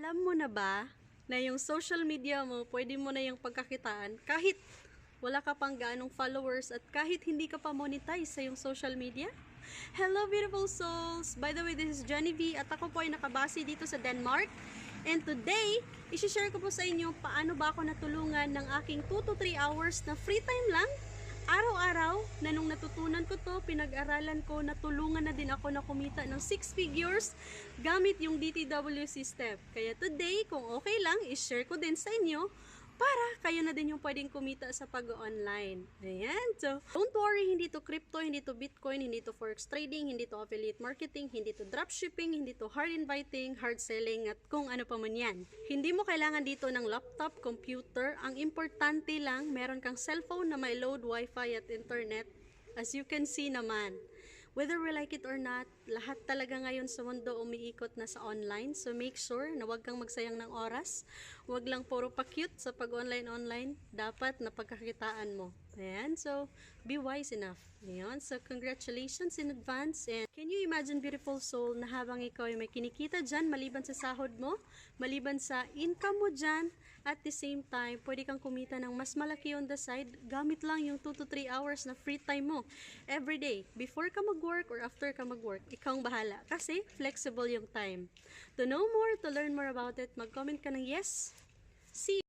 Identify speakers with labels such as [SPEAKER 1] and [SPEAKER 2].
[SPEAKER 1] Alam mo na ba na yung social media mo, pwede mo na yung pagkakitaan kahit wala ka pang gaanong followers at kahit hindi ka pa monetize sa yung social media? Hello beautiful souls! By the way, this is Jenny V at ako po ay nakabase dito sa Denmark. And today, isi-share ko po sa inyo paano ba ako natulungan ng aking 2 to 3 hours na free time lang araw-araw na nung natutunan ko to, pinag-aralan ko, natulungan na din ako na kumita ng 6 figures gamit yung DTWC step. Kaya today, kung okay lang, i-share ko din sa inyo para kayo na din yung pwedeng kumita sa pag-online. Ayan. So, don't worry, hindi to crypto, hindi to Bitcoin, hindi to forex trading, hindi to affiliate marketing, hindi to dropshipping, hindi to hard inviting, hard selling, at kung ano pa man yan. Hindi mo kailangan dito ng laptop, computer. Ang importante lang, meron kang cellphone na may load wifi at internet. As you can see naman, whether we like it or not, lahat talaga ngayon sa mundo umiikot na sa online. So make sure na wag kang magsayang ng oras. Wag lang puro pa-cute sa pag-online-online. Dapat napagkakitaan mo. Ayan, so be wise enough. Ayan, so congratulations in advance. And can you imagine beautiful soul na habang ikaw ay may kinikita dyan, maliban sa sahod mo, maliban sa income mo dyan, at the same time, pwede kang kumita ng mas malaki on the side gamit lang yung 2 to 3 hours na free time mo every day. Before ka mag-work or after ka mag-work, ikaw ang bahala. Kasi flexible yung time. To know more, to learn more about it, mag-comment ka ng yes. See you.